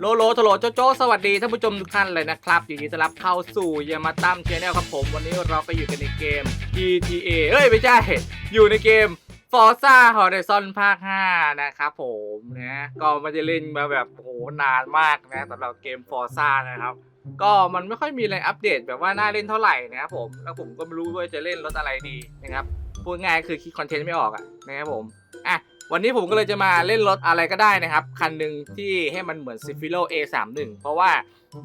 โลโลโทโลโจโจสวัสดีท่านผู้ชมทุกท่านเลยนะครับยินดีต้อนรับเข้าสู่ยามาตั้มชแนลครับผม วันนี้เราก็อยู่กันในเกม GTA เอ้ย ไม่ใช่ อยู่ในเกม Forza Horizon ภาค 5 นะครับผมนะก็ไม่ได้เล่นมาแบบโอ้โหนานมากนะสำหรับเกม Forza นะครับ ก็มันไม่ค่อยมีอะไรอัปเดตแบบว่าน่าเล่นเท่าไหร่นะครับผม แล้วผมก็ไม่รู้ว่าจะเล่นรถอะไรดีนะครับพูดง่ายคือคิดคอนเทนต์ไม่ออกอะนะครับผมอะ วันนี้ผมก็เลยจะมาเล่นรถอะไรก็ได้นะครับ คันหนึ่งที่ให้มันเหมือน c i f i l o A31 เพราะว่า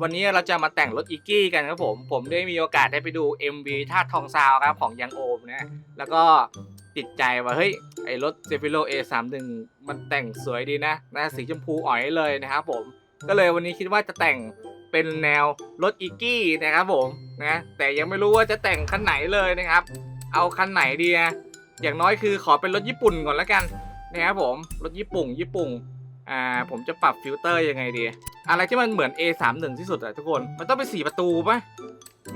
วันนี้เราจะมาแต่งรถอีกี้กันครับผม ผมได้มีโอกาสได้ไปดู MV ท่าทองซาวครับของยังโอมนะแล้วก็ติดใจว่าเฮ้ยไอรถ c i f i l o A31 มันแต่งสวยดีนะนะสีชมพูอ่อยเลยนะครับผมก็เลยวันนี้คิดว่าจะแต่งเป็นแนวรถอีกี้นะครับผมนะแต่ยังไม่รู้ว่าจะแต่งคันไหนเลยนะครับ เอาคันไหนดีอะอย่างน้อยคือขอเป็นรถญี่ปุ่นก่อนแล้วกัน นะครับผม รถญี่ปุ่นญี่ปุ่นอ่าผมจะปรับฟิลเตอร์ยังไงดี อะไรที่มันเหมือน A31 ที่สุดอะทุกคน มันต้องเป็น4ประตูปะ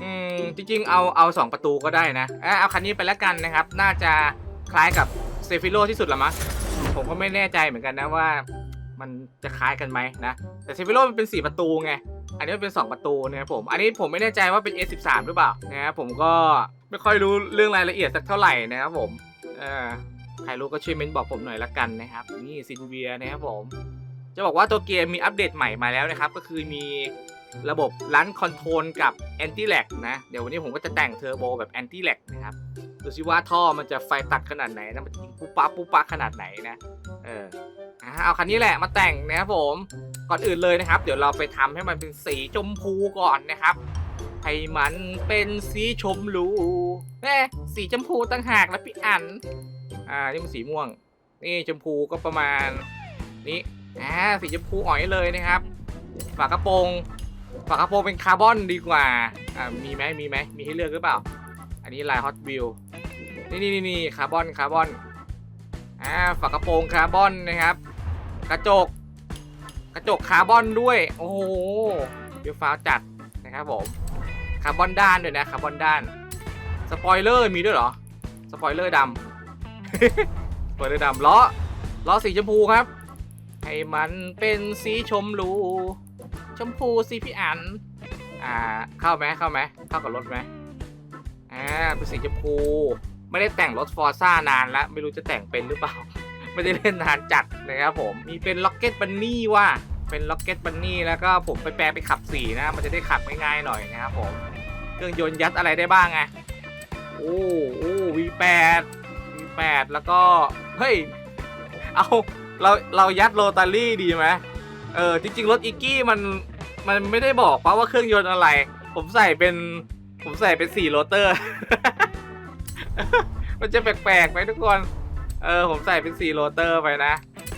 อืมจริงๆเอาเอา2ประตูก็ได้นะอะเอาคันนี้ไปแล้วกันนะครับ น่าจะคล้ายกับเซฟิโลที่สุดละมั้งผมก็ไม่แน่ใจเหมือนกันนะว่า มันจะคล้ายกันไหมนะ แต่เซฟิโลมันเป็น 4 ประตูไง อันนี้มันเป็น 2 ประตูนะครับผม อันนี้ผมไม่แน่ใจว่าเป็น A13 หรือเปล่านะครับผมก็ไม่ค่อยรู้เรื่องรายละเอียดสักเท่าไหร่นะครับผม เออ ใครรู้ก็ช่วยเม้นบอกผมหน่อยละกันนะครับ นี่ซินเวียนะครับผม จะบอกว่าตัวเกมมีอัปเดตใหม่มาแล้วนะครับ ก็คือมีระบบลันคอนโทรลกับแอนตี้แลกนะ เดี๋ยววันนี้ผมก็จะแต่งเทอร์โบแบบแอนตี้แลกนะครับดูซิว่าท่อมันจะไฟตัดขนาดไหนนะมันจะยิงปุ๊บปั๊บปุ๊บปั๊บขนาดไหนนะ เออเอาคันนี้แหละมาแต่งนะครับผม ก่อนอื่นเลยนะครับ เดี๋ยวเราไปทำให้มันเป็นสีชมพูก่อนนะครับให้มันเป็นสีชมพูแน่สีชมพูตั้งหากแล้วพี่อัน อ่า นี่มันสีม่วง นี่ชมพูก็ประมาณนี้ อ่า สีชมพูอ่อยเลยนะครับ ฝากระโปรง ฝากระโปรงเป็นคาร์บอนดีกว่า อ่า มีไหมมีไหม มีให้เลือกหรือเปล่า อันนี้ลายฮอตวิวนี่นี่นี่คาร์บอน คาร์บอน อ่า ฝากระโปรงคาร์บอนนะครับ กระจก กระจกคาร์บอนด้วย โอ้โหเดี๋ยวฟ้าจัดนะครับผม คาร์บอนด้านด้วยนะ คาร์บอนด้าน สปอยเลอร์มีด้วยเหรอ สปอยเลอร์ดำ สปอยเลอร์ดำล้อล้อสีชมพูครับ ให้มันเป็นสีชมพูชมพูสีพี่อันอ่าเข้าไหมเข้าไหมเข้ากับรถไหมอ่าเป็นสีชมพูไม่ได้แต่งรถฟอร์ซ่านานแล้วไม่รู้จะแต่งเป็นหรือเปล่า ไม่ได้เล่นนานจัดนะครับผมมีเป็นล็อกเก็ตบันนี่ว่าเป็นล็อกเก็ตบันนี่แล้วก็ผมไปแปลไปขับสีนะ มันจะได้ขับง่ายๆหน่อยนะครับผมเครื่องยนต์ยัดอะไรได้บ้างไงโอ้โอ้ V8 8 แล้วก็ เฮ้ย เอาเราเรายัดโรตารี่ดีไหมเออจริง ๆ รถอีกี้มันมันไม่ได้บอกป่าว่าเครื่องยนต์อะไร ผมใส่เป็นผมใส่เป็นสี่โรเตอร์ มันจะแปลกๆไหมทุกคน เออผมใส่เป็นสี่โรเตอร์ไปนะ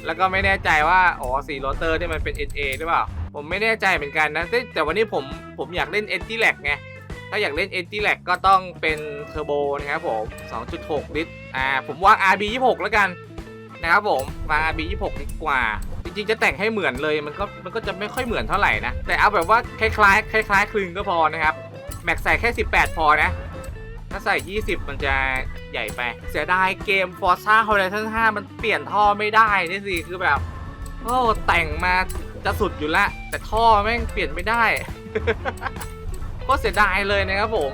แล้วก็ไม่แน่ใจว่า อ๋อสี่โรเตอร์ที่มันเป็น NA หรือเปล่า ผมไม่แน่ใจเหมือนกันนะ แต่แต่วันนี้ผมผมอยากเล่น n t l a g ไง ถ้าอยากเล่น n t l a g ก็ต้องเป็นเทอร์โบนะครับผม 2.6 ลิตร อ่าผมวาง RB 26แล้วกันนะครับผมวาง RB 26ดีกว่า จริงๆ จะแต่งให้เหมือนเลยมันก็มันก็จะไม่ค่อยเหมือนเท่าไหร่นะ แต่เอาแบบว่าคล้ายๆคล้ายๆคลึงก็พอนะครับ แม็กใส่แค่ 18 พอนะ ถ้าใส่ 20 มันจะใหญ่ไป เสียดายเกม Forza Horizon 5 มันเปลี่ยนท่อไม่ได้นี่สิคือแบบโอ้แต่งมาจะสุดอยู่ละแต่ท่อแม่งเปลี่ยนไม่ได้ก็เสียดายเลยนะครับผม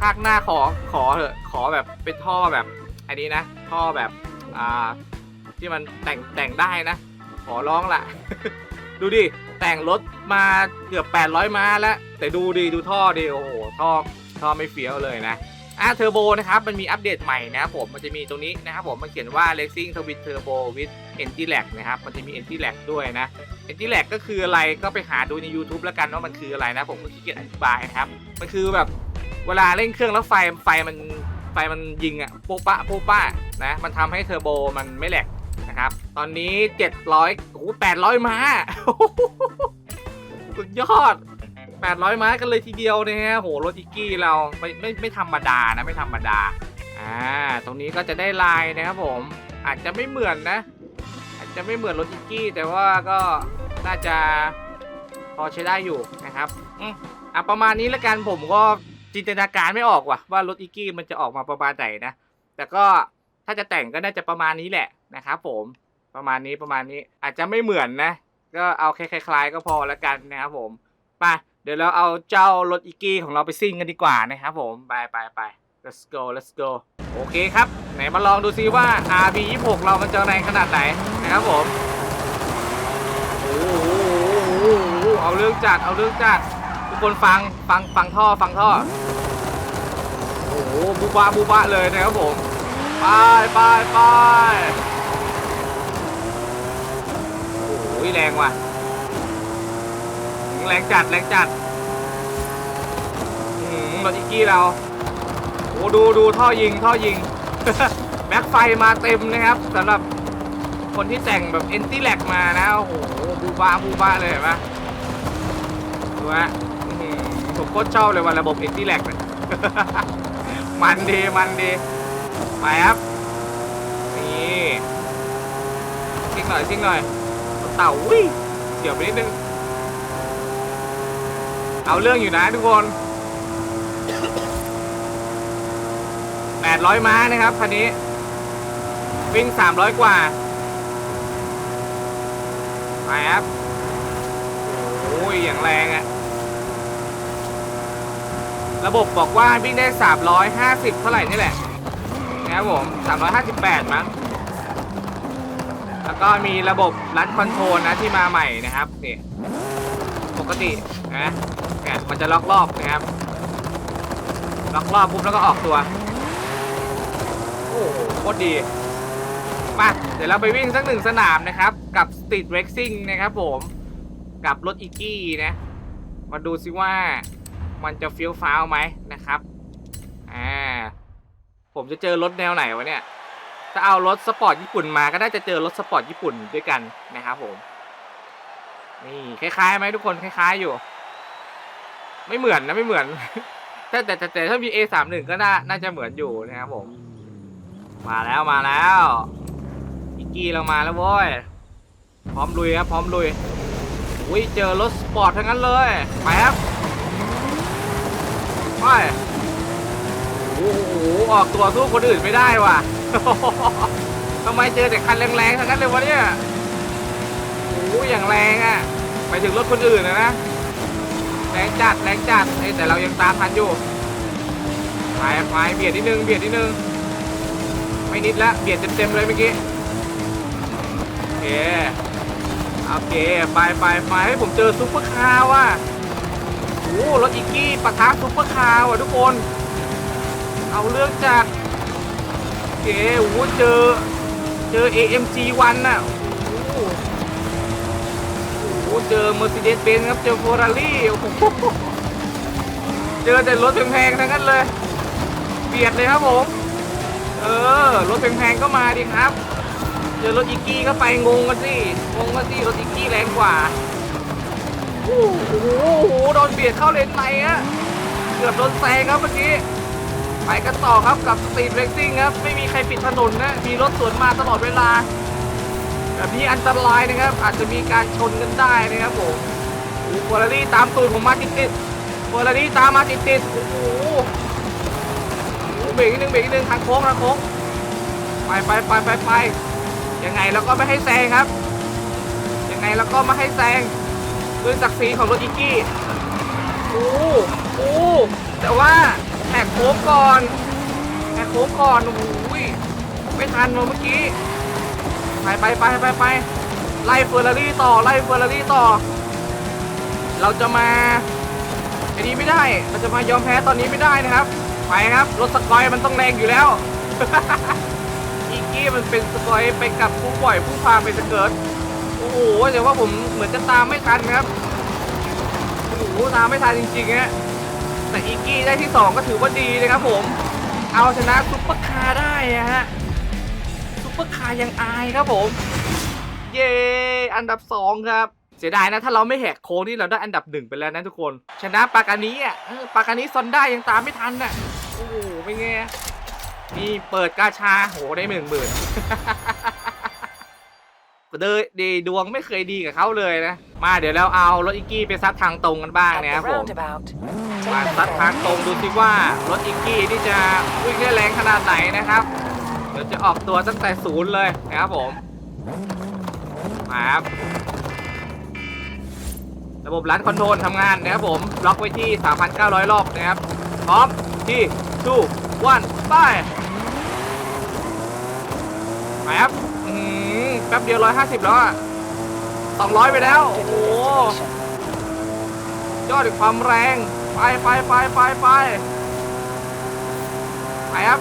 ภาคหน้าขอขอเถอะขอแบบเป็นท่อแบบ อันนี้นะท่อแบบอ่าที่มันแต่งแต่งได้นะ ขอร้องละดูดิ แต่งรถมาเกือบ 800 ม้าแล้ว แต่ดูดิ ดูท่อดิ โอ้โห ท่อ ท่อไม่เฟี้ยวเลยนะ อะเทอร์โบนะครับ มันมีอัปเดตใหม่นะผม มันจะมีตรงนี้นะครับผม มันเขียนว่า Racing Twin Turbo with Anti Lag นะครับ มันจะมี Anti Lag ด้วยนะ Anti Lag ก็คืออะไร ก็ไปหาดูใน YouTube แล้วกันว่ามันคืออะไรนะ ผมก็ขี้เกียจอธิบายนะครับ มันคือแบบ เวลาเร่งเครื่องแล้วไฟ ไฟมัน ไฟมันยิงอะโป๊ปะโป๊ปะนะมันทำให้เทอร์โบมันไม่แหลกนะครับ ตอนนี้ 700โอ้โห800ม้าสุดยอด 800 ม้ากันเลยทีเดียวนะฮะโหรถอีกกี้เราไม่ไม่ไม่ธรรมดานะไม่ธรรมดาอ่าตรงนี้ก็จะได้ลายนะครับผม อาจจะไม่เหมือนนะ อาจจะไม่เหมือนรถอีกกี้ แต่ว่าก็น่าจะพอใช้ได้อยู่นะครับอะประมาณนี้แล้วกันผมก็ จินตนาการไม่ออกว่ะว่ารถอีกี้มันจะออกมาประมาณไหนนะ แต่ก็ถ้าจะแต่งก็น่าจะประมาณนี้แหละนะครับผมประมาณนี้ประมาณนี้อาจจะไม่เหมือนนะ ก็เอาแค่คล้าย ๆ ก็พอแล้วกันนะครับผมไปเดี๋ยวเราเอาเจ้ารถอีกี้ของเราไปซิ่งกันดีกว่านะครับผมไปไปไป let's go let's go โอเคครับ ไหนมาลองดูซิว่า RB 26เรามันจะแรงขนาดไหนนะครับผมโอ้โหเอาเรื่องจัดเอาเรื่องจัด คนฟังฟังฟังท่อฟังท่อ โอ้โหบูบาบูบาเลยนะครับผม ไปไปไปโอ้โหแรงว่ะ แรงจัดแรงจัดอืมรถอีกกี้เรา โอ้ดูดูท่อยิงท่อยิง แม็กไฟมาเต็มนะครับสำหรับคนที่แต่งแบบเอนตี้แลกมานะ โอ้โหบูบาบูบาเลยเห็นปะดูฮะ ผมโคตรชอบเลยว่าระบบเอนตี้แลกเนี่ยมันดีมันดีไปครับนี่ซิ่งหน่อยซิ่งหน่อยเต่าวิ่เดี๋ยวไปนิดนึงเอาเรื่องอยู่นะทุกคน800ม้านะครับคันนี้ วิ่ง 300 กว่าไปครับโอ้ยอย่างแรงอะ ระบบบอกว่าวิ่งได้ 350 เท่าไหร่นี่แหละนะครับผม 358 มั้ง แล้วก็มีระบบรัดคอนโทรลนะที่มาใหม่นะครับนี่ปกตินะเนี่ยมันจะล็อกรอบนะครับ ล็อกรอบปุ๊บแล้วก็ออกตัว โอ้โหโคตรดีมาเดี๋ยวเราไปวิ่งสักหนึ่งสนามนะครับ กับ Street Racing นะครับผม กับรถอีกี้นะ มาดูซิว่า มันจะฟิลฟ้าวไหมนะครับอ่าผมจะเจอรถแนวไหนวะเนี่ยถ้าเอารถสปอร์ตญี่ปุ่นมาก็น่าจะเจอรถสปอร์ตญี่ปุ่นด้วยกันนะครับผมนี่คล้ายๆไหมทุกคนคล้าย ๆอยู่ ไม่เหมือนนะไม่เหมือนแต่แต่แต่ถ้ามี A31 ก็น่าน่าจะเหมือนอยู่นะครับผมมาแล้วมาแล้วอีกกี้เรามาแล้วโว้ยพร้อมลุยครับพร้อมลุยอุ้ยเจอรถสปอร์ตทั้งนั้นเลยไปครับ ไปโอ้โหออกตัวสู้คนอื่นไม่ได้ว่ะทำไมเจอแต่คันแรงๆทั้งนั้นเลยวะเนี่ยโอ้โหอย่างแรงอะ ไปถึงรถคนอื่นนะนะ แรงจัดแรงจัดเอ้แต่เรายังตามทันอยู่ไปไปเบียดนิดนึงเบียดนิดนึง ไม่นิดละเบียดเต็มๆเลยเมื่อกี้โอเคโอเคไปไปไปให้ผมเจอซุปเปอร์คาร์ว่ะ โอ้รถอีกกี้ปะทะซุปเปอร์คาร์ว่ะทุกคน เอาเรื่องจากโอเคโอ้เจอ เจอ AMG 1น่ะโอ้โหโอ้เจอ Mercedes Benz ครับ เจอ Ferrari โอ้โหเจอแต่รถแพงๆทั้งนั้นเลย เบียดเลยครับผม เออ รถแพงๆก็มาดิครับ เจอรถอีกกี้เข้าไปงงกันสิ งงกันสิ รถอีกกี้แรงกว่า โอ้โหโอ้โหโดนเบียดเข้าเลนในอะเกือบโดนแซงครับเมื่อกี้ไปกันต่อครับกับสตรีทเร c ซิ่งครับ ไม่มีใครปิดถนนนะ มีรถสวนมาตลอดเวลา แบบนี้อันตรายนะครับ อาจจะมีการชนกันได้นะครับผมโอ้ฟอร์รารี่ตามตูดผมมาติดติดฟอร์รารี่ตามมาติดติดโอ้โหโอ้โหเบรกนิดนึงเบรกนิดนึงทางโค้งทางโค้งไปไปไปไปไปยังไงเราก็ไม่ให้แซงครับ ยังไงเราก็ไม่ให้แซง ด้วยศักดิ์ศรีของรถอีกกี้โอ้โอ้แต่ว่าแหกโค้งก่อนแหกโค้งก่อนโอ้ยไม่ทันเลยเมื่อกี้ไปไปไปไปไปไล่เฟอร์รารี่ต่อไล่เฟอร์รารี่ต่อ เราจะมาไอ้นี้ไม่ได้เราจะมายอมแพ้ตอนนี้ไม่ได้นะครับไปครับรถสกอยมันต้องแรงอยู่แล้วอีกี้มันเป็นสกอยไปกับผู้ปล่อยผู้พาไปสเกิร์ต โอ้โหแต่ว่าผมเหมือนจะตามไม่ทันครับโอ้โหตามไม่ทันจริงๆฮะแต่อีกี้ได้ที่สองก็ถือว่าดีนะครับผม เอาชนะซุปเปอร์คาร์ได้อะฮะซุปเปอร์คาร์ยังอายครับผม เย้อันดับสองครับ เสียดายนะ ถ้าเราไม่แหกโค้งนี่เราได้อันดับหนึ่งไปแล้วนะทุกคน ชนะปากานี้อะปากานี้ซอนได้ยังตามไม่ทันน่ะโอ้โหเป็นไงนี่เปิดกาชาโหได้หมื่นหมื่น เดยดีดวงไม่เคยดีกับเขาเลยนะ มาเดี๋ยวเราเอารถอีกกี้ไปซัดทางตรงกันบ้าง At นะค the รับผม roundabout, มา take ซัด the ทาง turn ตรงดูสิว่ารถอีกกี้ที่จะวิ่งได้แรงขนาดไหนนะครับเดี๋ยวจะออกตัวตั้งแต่ศูนย์เลยนะครับผมมาครับระบบรันคอนโทรลทำงานนะครับผมล็อกไว้ที่ 3,900 รอบนะครับพร้อมที่ทูวันไปไปครับอืม แป๊บเดียวร้อยห้าสิบแล้วอะสองร้อยไปแล้ว โอ้โห ยอดความแรง ไปไปไปไปไปไปครับ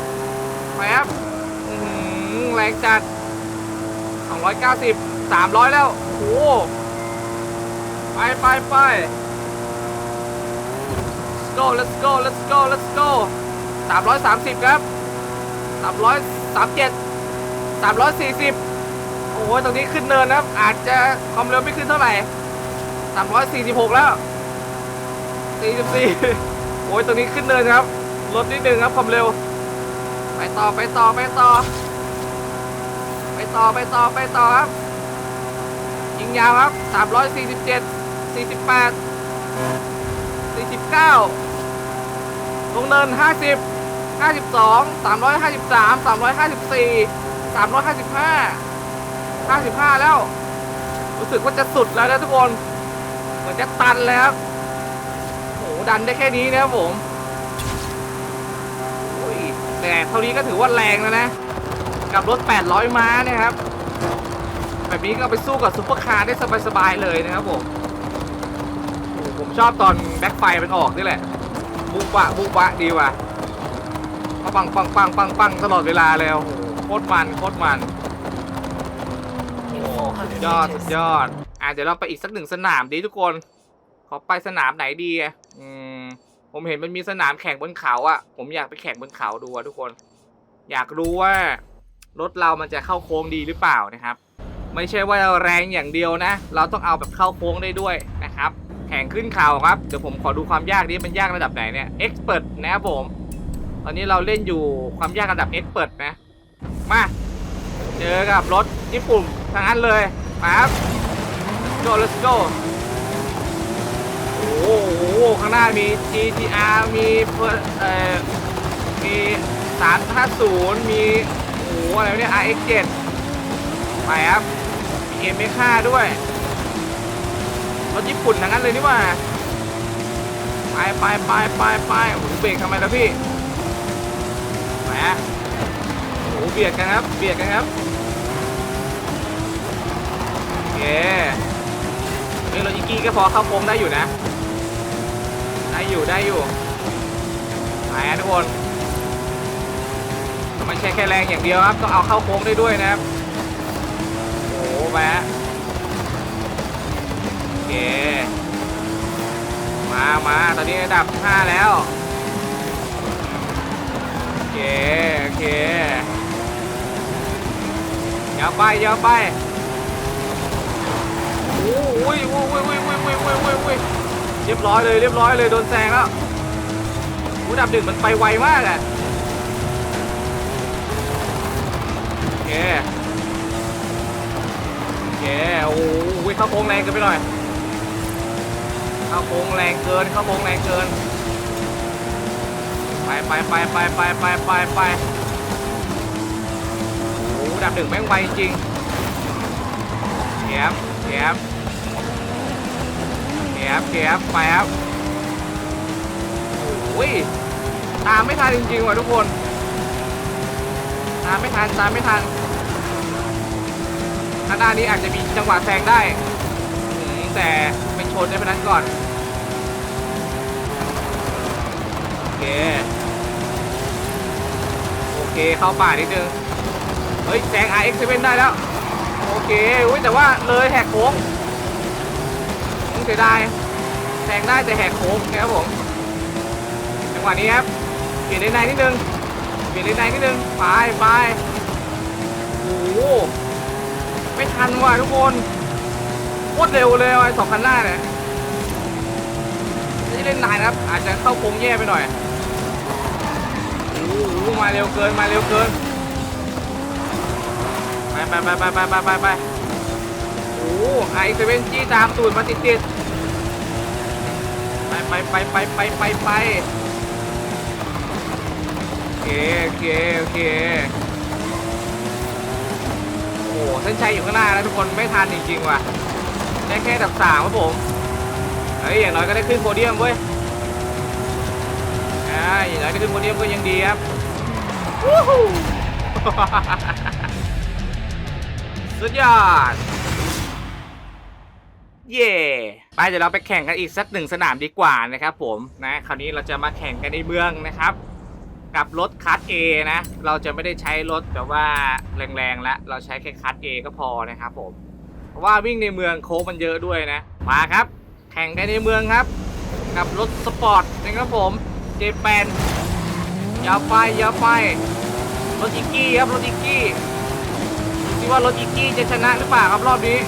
ไปครับแรงจัดสองร้อยเก้าสิบสามร้อยแล้ว โอ้โห ไปไปไป let's go let's go let's go let's go สามร้อยสามสิบครับสามร้อยสามเจ็ดสามร้อยสี่สิบ โอ้ยตรงนี้ขึ้นเนินนะอาจจะความเร็วไม่ขึ้นเท่าไหร่สามร้อยสี่สิบหกแล้วสี่สิบสี่โอ้ยตรงนี้ขึ้นเนินครับลดนิดนึงครับความเร็ว ไปต่อไปต่อไปต่อ ไปต่อไปต่อไปต่อครับยิงยาวครับสามร้อยสี่สิบเจ็ดสี่สิบแปดสี่สิบเก้าลงเนินห้าสิบห้าสิบสองสามร้อยห้าสิบสามสามร้อยห้าสิบสี่สามร้อยห้าสิบห้า 55แล้ว รู้สึกว่าจะสุดแล้วนะทุกคน เหมือนจะตันแล้วโหดันได้แค่นี้นะครับผมโอ้ยแต่เท่านี้ก็ถือว่าแรงแล้วนะ กับรถ 800 ม้าเนะครับ แบบนี้ก็ไปสู้กับซุปเปอร์คาร์ได้สบายๆเลยนะครับผมโอ้ผมชอบตอนแบ็คไฟมันออกนี่แหละบุกวะบุกวะดีว่ะปังปังปังปังปังตลอดเวลาเลยโอ้โหโคตรมันโคตรมัน ยอดสุด meters. ยอด อะเดี๋ยวเราไปอีกสักหนึ่งสนามดีทุกคน ขอไปสนามไหนดีอะอืม ผมเห็นมันมีสนามแข่งบนเขาอะ ผมอยากไปแข่งบนเขาดูอะทุกคน อยากรู้ว่ารถเรามันจะเข้าโค้งดีหรือเปล่านะครับ ไม่ใช่ว่าแรงอย่างเดียวนะ เราต้องเอาแบบเข้าโค้งได้ด้วยนะครับ แข่งขึ้นเขาครับ เดี๋ยวผมขอดูความยากนี้มันยากระดับไหนเนี่ย Expert นะครับผม ตอนนี้เราเล่นอยู่ความยากระดับ Expert นะ มา เจอกับรถญี่ปุ่นทางนั้นเลยมาครับ go let's go โอ้โห ข้างหน้ามี GTR มีเอ่อมี350 มีโอ้โหอะไรเนี่ย RX7 ไปครับมี MX5 ด้วยรถญี่ปุ่นทั้งนั้นเลยนี่ว่า ไปไปไปไปไปโอ้โหเบรกทำไมล่ะพี่แหม โอ้โหเบียดกันครับ เบียดกันครับโอเคเฮ้ยรถอีกกี้ก็พอเข้าโค้งได้อยู่นะ ได้อยู่ได้อยู่ไปฮะทุกคนไม่ใช่แค่แรงอย่างเดียวครับต้องเอาเข้าโค้งได้ด้วยนะครับโอ้โหไปฮะโอเคมามาตอนนี้ระดับ 5 แล้ว โอเค โอเค ยาวไปยาวไปโอ้ยโอ้ยโอ้ยโอ้ยโอ้ยโอ้ยโอ้ยโอ้ยโอ้ยโอ้ยเรียบร้อยเลยเรียบร้อยเลยโดนแซงแล้วโอ้ดับดึงมันไปไวมากอะโอเคโอเคโอ้ยเข้าโค้งแรงเกันไปหน่อยเข้าโค้งแรงเกินเข้าโค้งแรงเกินไปไปไปไปไปไปไปไป ดับหนึ่งแม่งไวจริงแก็บแก็บแก็บแก็บไปครับโอ้ยตามไม่ทันจริงๆว่ะทุกคน ตามไม่ทันตามไม่ทันข้างหน้านี้อาจจะมีจังหวะแซงได้แต่ไม่ชนได้พนั้นก่อนโอเคโอเคเข้าป่านิดนึง เฮ้ยแซง RX7 ได้แล้ว โอเคอุ้ยแต่ว่าเลยแหกโค้งต้องเสียดายแซงได้แต่แหกโค้งนะครับผมจังหวะนี้ครับเปลี่ยนเลนในนิดนึงเปลี่ยนเลนในนิดนึงไปไปโอ้โหไม่ทันว่ะทุกคนโคตรเร็วเลยไอ้สองคันหน้าเนี่ยไม่เล่นนานนะครับ อาจจะเข้าโค้งแย่ไปหน่อยโอ้โหมาเร็วเกินมาเร็วเกิน ไปไปไปไปไปไปไปไปโอ้ไอเซเว่นจี้ตามสูตรมาติดติดไปไปไปไปไปไปไปโอเคโอเคโอเคโอ้เส้นชัยอยู่ข้างหน้าแล้ทุกคนไม่ทันจริงๆว่ะได้แค่ดับสามครับผมเฮ้ยอย่างน้อยก็ได้ขึ้นโพเดียมเว้ยอ่าอย่างน้อยได้ขึ้นโพเดียมก็ยังดีครับวู้ฮู้ สุดยอด เย่ไปเดี๋ยวเราไปแข่งกันอีกสักหนึ่งสนามดีกว่านะครับผมนะคราวนี้เราจะมาแข่งกันในเมืองนะครับ กับรถคัส A นะ เราจะไม่ได้ใช้รถแบบว่าแรงๆละเราใช้แค่คัส A ก็พอนะครับผมเพราะว่าวิ่งในเมืองโค้งมันเยอะด้วยนะมาครับ แข่งกันในเมืองครับ กับรถสปอร์ตนะครับผมเจแปนยาไปยาไปรถอีกกี้ครับรถอีกกี้ ดว่ารถอีกกี้จะชนะหรือเปล่าครับรอบนี้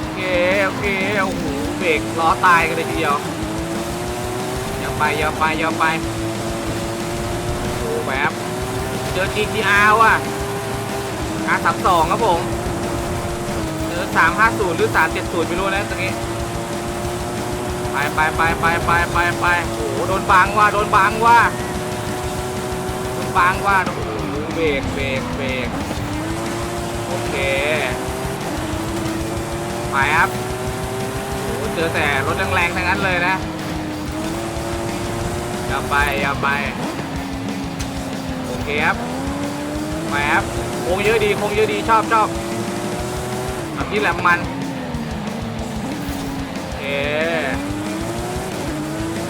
โอเคโอเคโอ้โหเบรกล้อตายกันเลยทีเดียวยาไปยาไปยาไปโอ้โหแบบเจอ GTR ว่ะ R32 ครับผมเออสามห้าศูนย์หรือสามเจ็ดศูนย์ไม่รู้นะตรงนี้ไปไปไปไปไปไปไปโอ้โหโดนบังว่ะโดนบังว่ะโดนบังว่ะโอ้โหเบรกเบรกเบรก โอเค ไปครับโอ้เจอแต่รถแรงๆทั้งนั้นเลยนะ อย่าไป อย่าไป โอเคครับ ไปครับคงเยอะดีคงเยอะดีชอบชอบแบบนี้แหละมัน โอเค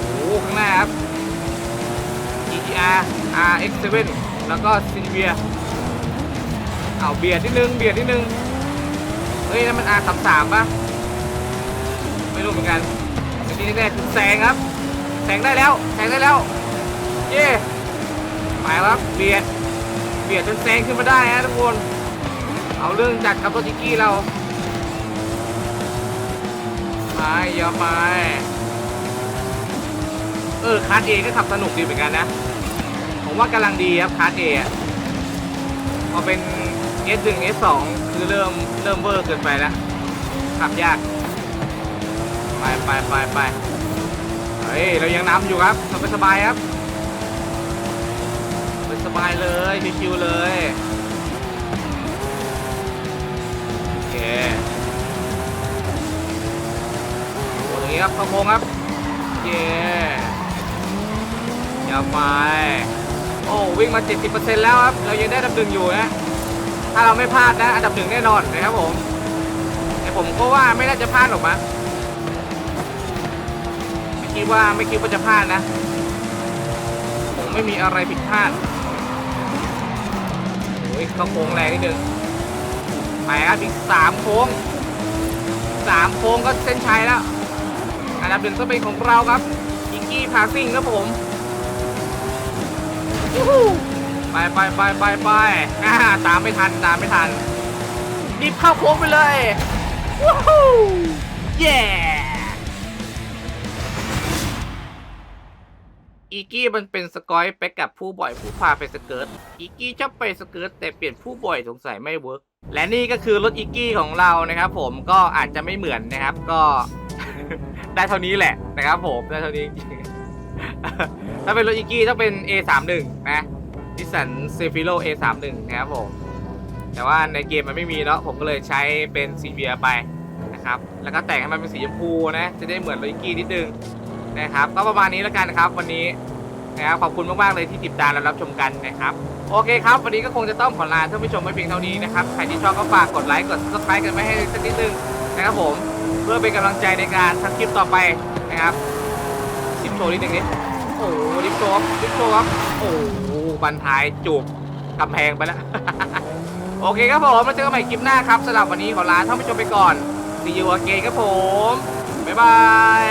โอ้ข้างหน้าครับ GTR RX7 แล้วก็ c i n v i a เอาเบียดนิดนึงเบียดนิดนึงเฮ้ยนั่นมัน R33 ป่ะไม่รู้เหมือนกันแต่ที่แน่ๆคือแซงครับแซงได้แล้วแซงได้แล้วเย้ไปครับเบียดเบียดจนแซงขึ้นมาได้ฮะทุกคนเอาเรื่องจากครับรถจิกี้เราไปย่าไปเออคาร์ดเอก็ขับสนุกดีเหมือนกันนะ ผมว่ากำลังดีครับคาร์ดเอพอเป็น S1 S2 คือเริ่มเริ่มเวอร์เกินไปแล้วขับยาก ไปไปไปไปเฮ้ยเรายังนำอยู่ครับสบายสบายครับสบายเลยชิวๆเลยโอเคโอ้ตรงนี้ครับเข้าโค้งครับเย่ยาไปโอ้วิ่งมา 70%แล้วครับ เรายังได้ดับหนึ่งอยู่นะ ถ้าเราไม่พลาดนะ อันดับหนึ่งแน่นอนนะครับผม แต่ผมก็ว่าไม่น่าจะพลาดหรอกมั้งไม่คิดว่าไม่คิดว่าจะพลาดนะคงไม่มีอะไรผิดพลาดโอ้ยเขาโค้งแรงนิดนึงไปครับอีกสามโค้งสามโค้งก็เส้นชัยแล้ว อันดับหนึ่งก็เป็นของเราครับอิงกี้พาซิ่งครับผมยูฮู ไปไปไปไปไปอ่าตามไม่ทันตามไม่ทันรีบเข้าโค้งไปเลยวู้ฮู้เย้อีกี้มันเป็นสกอยไปกับผู้บ่อยผู้พาไปสเกิร์ตอีกี้ชอบไปสเกิร์ตแต่เปลี่ยนผู้บ่อยสงสัยไม่เวิร์กและนี่ก็คือรถอีกี้ของเรานะครับ ผมก็อาจจะไม่เหมือนนะครับ ก็ ได้เท่านี้แหละนะครับ ผมได้เท่านี้จริงถ้าเป็นรถอีกี้ต้องเป็น A31 นะ นิสสันเซฟิโล A31 นะครับผม แต่ว่าในเกมมันไม่มีเนาะผมก็เลยใช้เป็นซีเวียไปนะครับ แล้วก็แต่งให้มันเป็นสีชมพูนะ จะได้เหมือนโรถอีกี้นิดนึงนะครับ ก็ประมาณนี้แล้วกันนะครับ วันนี้นะครับขอบคุณมากๆเลยที่ติดตามและรับชมกันนะครับโอเคครับ วันนี้ก็คงจะต้องขอลาท่านผู้ชมไปเพียงเท่านี้นะครับ ใครที่ชอบก็ฝากกดไลค์ กด subscribe กันไว้ให้สักนิดนึงนะครับผม เพื่อเป็นกำลังใจในการทำคลิปต่อไปนะครับดิฟโชว์นิดนึงนิด อ้โหดิฟโชว์ครับดิฟโชว์ครับโอ้โหบันทายจูบกำแพงไปแล้ว โอเคครับผมมาเจอกันใหม่คลิปหน้าครับสำหรับวันนี้ขอลาท่านผู้ชมไปก่อน See you again ครับผม บ๊ายบาย